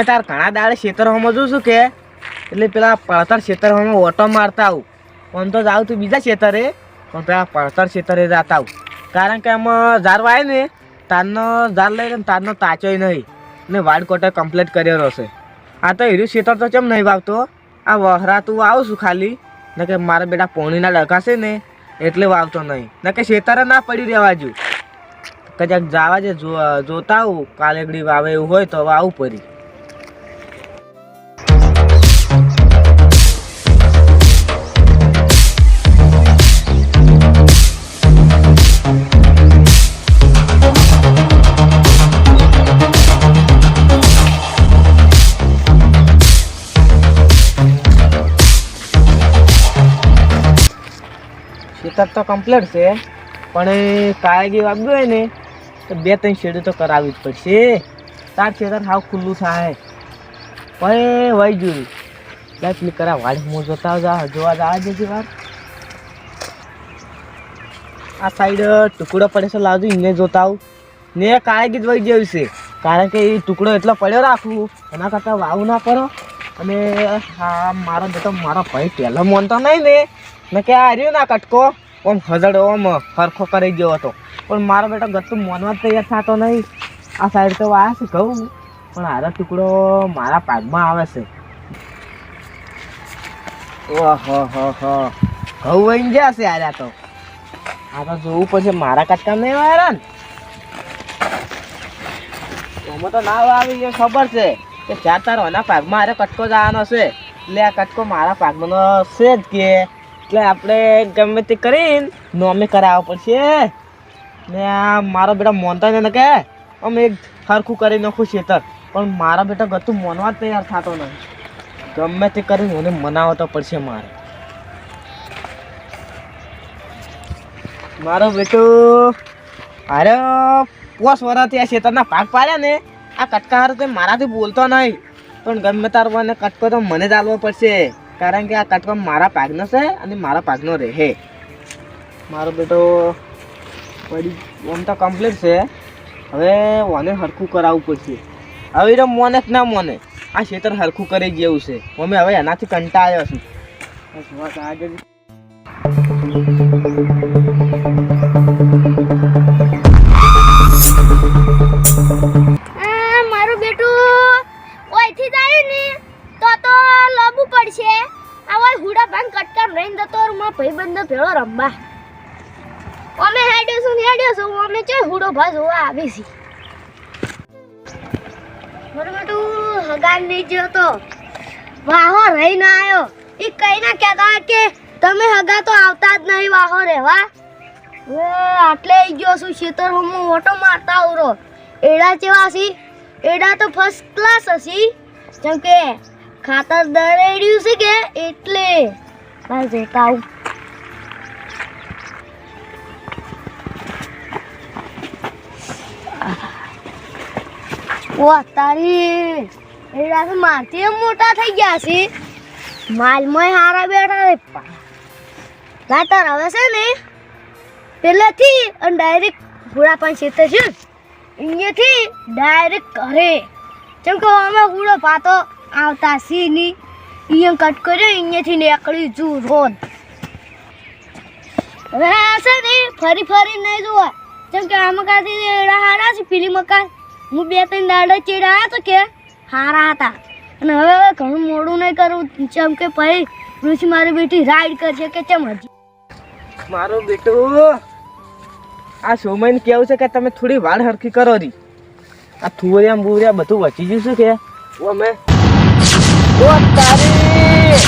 ગમે તાર ઘણા દાડે ખેતરોમાં જોઉં છું કે? એટલે પેલા પડતર ખેતરોમાં ઓટો મારતા આવું. આમ તો જાઉં તું બીજા ખેતરે પણ પેલા પડતર ખેતરે જતા આવું. કારણ કે આમાં ઝાર વાય ને, તારનો ઝાર લઈને તારનો તાચોય નહીં. ને વાડ કોટે કમ્પ્લીટ કર્યો હશે આ તો હીરું ખેતર તો કેમ નહીં વાવતો? આ વહરા તું આવું છું ખાલી. ને કે મારા બેટા પોણીના ડકાશે ને, એટલે વાવતો નહીં. ને કે ખેતરે ના પડી રહેવા જો કદાચ જવા જો- જોતા આવું, કાલેગડી વાવે એવું હોય તો વાવું પડી ખેતર તો કમ્પ્લીટ છે. પણ કાયગી વાગ્યું હોય ને તો બે ત્રણ શેડું તો કરાવવી જ પડશે. તાર ખેતર હાવ ખુલ્લું થાય. પણ વહી ગયું લાઈ પેલી કરા વાડ હું જોતા જા, જોવા જવા જતી વાર. આ સાઈડ ટુકડો પડે છે, લાવજો એને જોતા આવું. ને કાયગી જ વહી ગયું છે. કારણ કે એ ટુકડો એટલો પડ્યો રાખવું એના કરતાં વાવું ના કરો અને હા મારો બેટો મારો ભાઈ પહેલો મોનતો નહીં ને. મેં કે આ ના કટકો. ઓમ હજડો ઓમ હરખો કરી ગયો હતો. પણ મારો બેટો ગતું મનમાં તૈયાર થતો નહીં. આ સાઈડ તો આ છે કહું પણ આરો ટુકડો મારા પાકમાં આવે છે. ઓહો, હો હો. ઘઉં વહીને જ્યાં છે આર્યા તો. આ તો જોવું પડશે મારા કટકા નહીં આવ્યા ને. તો ના આવી એ ખબર છે કે ચાર તારો એના પાકમાં અરે કટકો જવાનો છે. એટલે આ કટકો મારા પાકમાં છે જ કે. એટલે આપણે ગમે તે કરીને નોમે કરાવવા પડશે. ને આ મારો બેટા મોનતા ને કે અમે એક સરખું કરી નાખું ખેતર પણ મારા બેટા ગતું મોનવા તૈયાર થતો નહીં. ગમે તે કરીને મને મનાવો તો પડશે મારે. મારો બેટો, અરે, પોસ વરાથી આ શેતરના ભાગ પાડ્યા ને, આ કટકા હારું તો મારાથી બોલતો નહીં. પણ ગમે તારવાને કટકો તો મને જ પડશે. કારણ કે આ કટકો મારા પાકનો છે અને મારા પાકનો રહે. મારો બેટો પડી ઓમ તો કમ્પ્લીટ છે. હવે ઓને હરખું કરાવવું પડશે. હવે તો મોને જ ના મોને. આ ખેતર હરખું કરી જેવું છે. મમ્મી હવે એનાથી કંટાળ્યો છું આગળ. અમે હેડ્યો છું હેડ્યો છું અમે ચો હુડો ભાજ જોવા આવીશી છી? મારું બેટું હગાન નહીં જ્યો તો. વાહો રહીને આવ્યો એ કઈ ના કહેતા કે તમે હગા તો આવતા જ નહીં વાહો રહેવા હવે આટલે આવી ગયો છું, ખેતર હું ઓટો મારતા ઉરો. એડા જેવા હસી એડા તો ફર્સ્ટ ક્લાસ હશી. જેમ કે ખાતર દરેડ્યું છે કે એટલે. જોતા આવું. ઓ તારી એ તો મારથી મોટા થઈ ગયા છે? માલમાં હારા બેઠા રે લાતર હવે છે ને, પેલેથી અને ડાયરેક્ટ ઘોડા પાંચ ક્ષેત્ર છે. અહીંયાથી ડાયરેક્ટ ઘરે. જેમ કે અમે ગુડો પાતો આવતા સી ની અહીંયા કટ કર્યો, અહીંયાથી નીકળી જુ રોડ હવે છે ને, ફરી ફરી નહીં જોવા જેમ કે આ મકાનથી એડા હારા છે, પેલી મકાન હું બે ત્રણ દાડા ચેડા તો કે હારા હતા. અને હવે હવે ઘણું મોડું નહીં કરવું જેમ કે પછી ઋષિ મારી બેટી રાઈડ કરશે કે ચમ હજી? મારો બેટો, આ સોમયને કેવું છે કે તમે થોડી વાળ હરખી કરો રી. આ થુવરિયા બુવરિયા બધું વચી ગયું કે? અમે. ઓ તારી!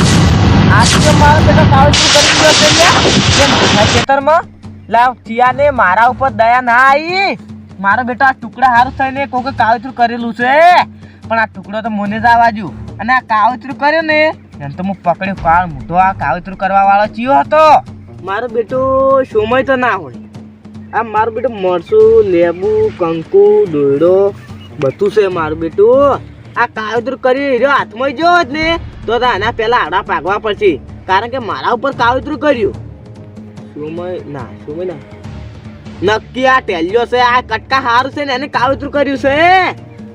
આ તો મારો બેટો કાવજી કરી ગયો છે. કેમ ખેતરમાં? લાવ ટિયાને મારા ઉપર દયા ના આવી મારો બેટો આ ટુકડા હારું થઈને કોકે કાવતરું કરેલું છે. પણ આ ટુકડો તો મને જ આવાજુ અને આ કાવતરું કર્યું ને, એને તો હું પકડ્યો કાળ મોટો આ કાવતરું કરવા વાળો ચિયો હતો. મારો બેટો સમય તો ના હોય. આ મારું બેટું મરસું લેબુ, કંકુ દોયડો બધું છે મારું બેટું. આ કાવતરું કરી રહ્યો હાથમાં જો ને, તો આના પહેલા આડા પાકવા પડશે. કારણ કે મારા ઉપર કાવતરું કર્યું. સમય ના સુમય ના. નક્કી આ ટેલ્યો છે, આ કટકા હારું છે ને, એને કાવતરું કર્યું છે.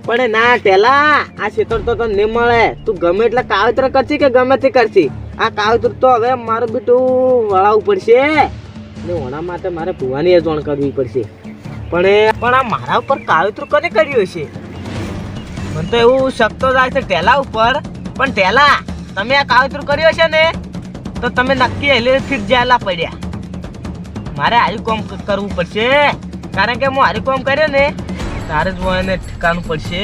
પણ ના, ટેલા, આ શેતર તો તને નહીં મળે. તું ગમે એટલે કાવતર કરશી કે ગમે તે કરશી? આ કાવતર તો હવે મારું બીટું વળાવવું પડશે. ને ઓના માટે મારે ભુવાની એ જોણ કરવી પડશે. પણ એ પણ આ મારા ઉપર કાવતર કોને કર્યું છે મને તો એવું શકતો જાય છે ટેલા ઉપર. પણ ટેલા, તમે આ કાવતર કર્યો છે ને, તો તમે નક્કી હેલે ફીટ જાયેલા પડ્યા. મારે હારી કોમ કરવું પડશે. કારણ કે હું હારી કોમ કર્યો ને, તારે જ એને ઠેકાણું પડશે.